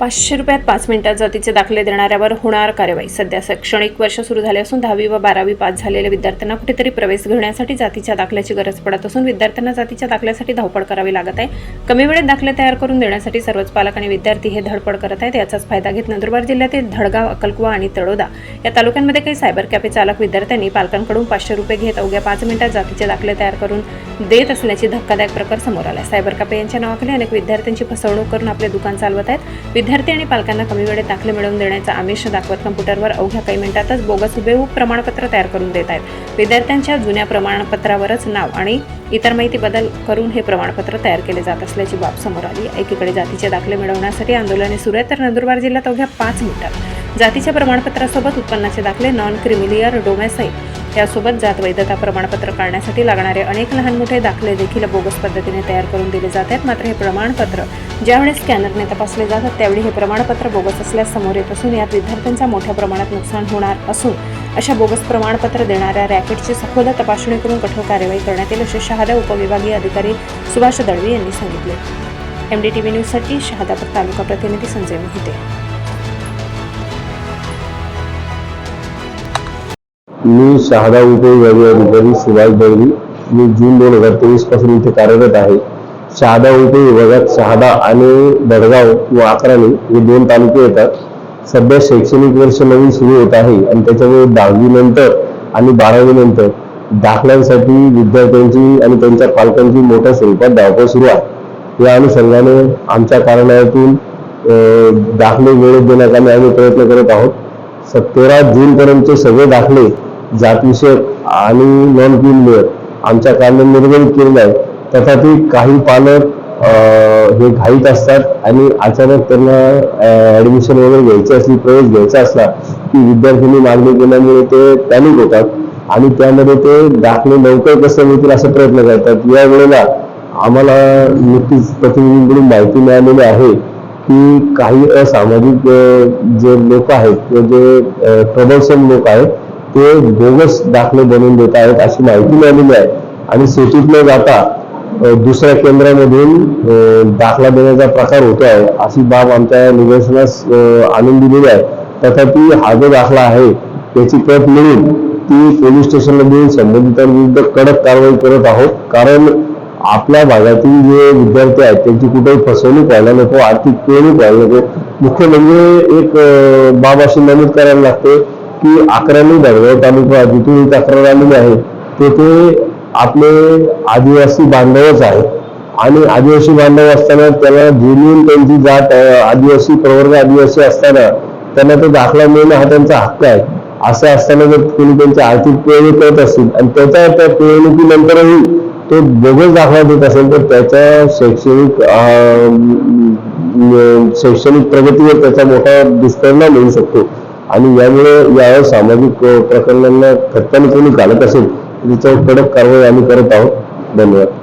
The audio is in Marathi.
पाचशे रुपयात पाच मिनिटात जातीचे दाखले देणाऱ्यावर होणार कार्यवाही सध्या शैक्षणिक वर्ष सुरू झाले असून दहावी व बारावी पास झालेल्या विद्यार्थ्यांना कुठेतरी प्रवेश घेण्यासाठी जातीच्या दाखल्याची गरज पडत असून विद्यार्थ्यांना जातीच्या दाखल्यासाठी धावपळ करावी लागत आहे. कमी वेळेत दाखले तयार करून देण्यासाठी सर्वच पालक आणि विद्यार्थी हे धडपड करत आहेत. याचाच फायदा घेत नंदुरबार जिल्ह्यातील धडगाव अक्कलकुवा आणि तळोदा या तालुक्यांमध्ये काही सायबर कॅफे चालक विद्यार्थ्यांनी पालकांकडून पाचशे रुपये घेत अवघ्या पाच मिनिटात जातीचे दाखले तयार करून देत असल्याची धक्कादायक प्रकार समोर आला सायबर कॅफे यांच्या नावाखाली अनेक विद्यार्थ्यांची फसवणूक करून आपले दुकान चालवत आहेत. विद्यार्थी आणि पालकांना कमी वेळेत दाखले मिळवून देण्याचा आमिष दाखवत कम्प्युटरवर अवघ्या काही मिनिटातच बोगस हुबेहूब प्रमाणपत्र तयार करून देत आहेत. विद्यार्थ्यांच्या जुन्या प्रमाणपत्रावरच नाव आणि इतर माहिती बदल करून हे प्रमाणपत्र तयार केले जात असल्याची बाब समोर आली. एकीकडे जातीचे दाखले मिळवण्यासाठी आंदोलने सुरू आहेत तर नंदुरबार जिल्ह्यात अवघ्या पाच मिनिटात. जातीच्या प्रमाणपत्रासोबत उत्पन्नाचे दाखले नॉन क्रिमिलियर डोमेसाई यासोबत जात वैधता प्रमाणपत्र काढण्यासाठी लागणारे अनेक लहान मोठे दाखले देखील बोगस पद्धतीने तयार करून दिले जात आहेत. मात्र हे प्रमाणपत्र ज्यावेळेस स्कॅनरने तपासले जातात त्यावेळी हे प्रमाणपत्र बोगस असल्यास समोर येत असून यात विद्यार्थ्यांचा मोठ्या प्रमाणात नुकसान होणार असून अशा बोगस प्रमाणपत्र देणाऱ्या रॅकेटची सखोल तपासणी करून कठोर कार्यवाही करण्यात येईल असे शहादा उपविभागीय अधिकारी सुभाष दळवी यांनी सांगितले. एम डी टी व्ही न्यूजसाठी शहादापूर तालुका प्रतिनिधी संजय मोहिते. मी शहादा उपविभागीय अधिकारी सुभाष दळवी. मी जून दोन हजार तेवीसपासून इथे कार्यरत आहे. शहादा उपविभागात शहादा आणि दडगाव किंवा अकराणी हे दोन तालुके येतात. सध्या शैक्षणिक वर्ष नवीन सुरू होत आहे आणि त्याच्यामुळे दहावी नंतर आणि बारावी नंतर दाखल्यांसाठी विद्यार्थ्यांची आणि त्यांच्या पालकांची मोठ्या स्वरूपात धावपळ सुरू आहे. या अनुषंगाने आमच्या कार्यालयातून दाखले वेळेत देण्याचा आम्ही प्रयत्न करत आहोत. तेरा जून पर्यंतचे सगळे दाखले जातविषयक आणि नॉन क्रिमिलियर आमच्या कार्यालयात निर्गमित केले आहे तथापि काही पालक हे घाईत असतात आणि अचानक त्यांना ऍडमिशन वगैरे घ्यायची असली प्रवेश घ्यायचा असला की विद्यार्थ्यांनी मागणी केल्यामुळे ते पॅनिक होतात. आणि त्यामध्ये ते दाखले लवकर कसं मिळतील असा प्रयत्न करतात. या वेळेला आम्हाला नुकतीच प्रतिनिधींकडून माहिती मिळालेली आहे की काही असामाजिक जे लोक आहेत किंवा जे प्रदर्शन लोक आहेत ते बोगस दाखले बनवून देत आहेत अशी माहिती मिळालेली आहे. आणि सिटीत न जाता दुसऱ्या केंद्रामधून दाखला देण्याचा प्रकार होतो आहे अशी बाब आमच्या निदर्शनास आणून दिलेली आहे. तथापि हा जो दाखला आहे त्याची प्रत मिळून ती पोलीस स्टेशनला देऊन संबंधितांविरुद्ध कडक कारवाई करत आहोत. कारण आपल्या भागातील जे विद्यार्थी आहेत त्यांची कुठेही फसवणूक व्हायला नको आर्थिक पिळवणूक व्हायला नको. मुख्य म्हणजे एक बाब अशी नमूद करायला लागते की अकरावी दडगाव तालुका जिथून ही तक्रार आलेली आहे तेथे आपले आदिवासी बांधवच आहेत. आणि आदिवासी बांधव असताना त्याला जेन्युन त्यांची जात आदिवासी प्रवर्ग आदिवासी असताना त्यांना तो दाखला मिळणं हा त्यांचा हक्क आहे. असं असताना जर कोणी त्यांची आर्थिक पिळवणी करत असतील आणि त्याच्या त्या पिळवणुकीनंतरही तो बोगस दाखला देत असेल तर त्याच्या शैक्षणिक शैक्षणिक प्रगतीवर त्याचा मोठा दुष्परिणाम होऊ शकतो. आणि यामुळे यावर सामाजिक प्रकरणांना खतपाणी कोणी घालत असेल तर कडक कारवाई आम्ही करत आहोत. धन्यवाद.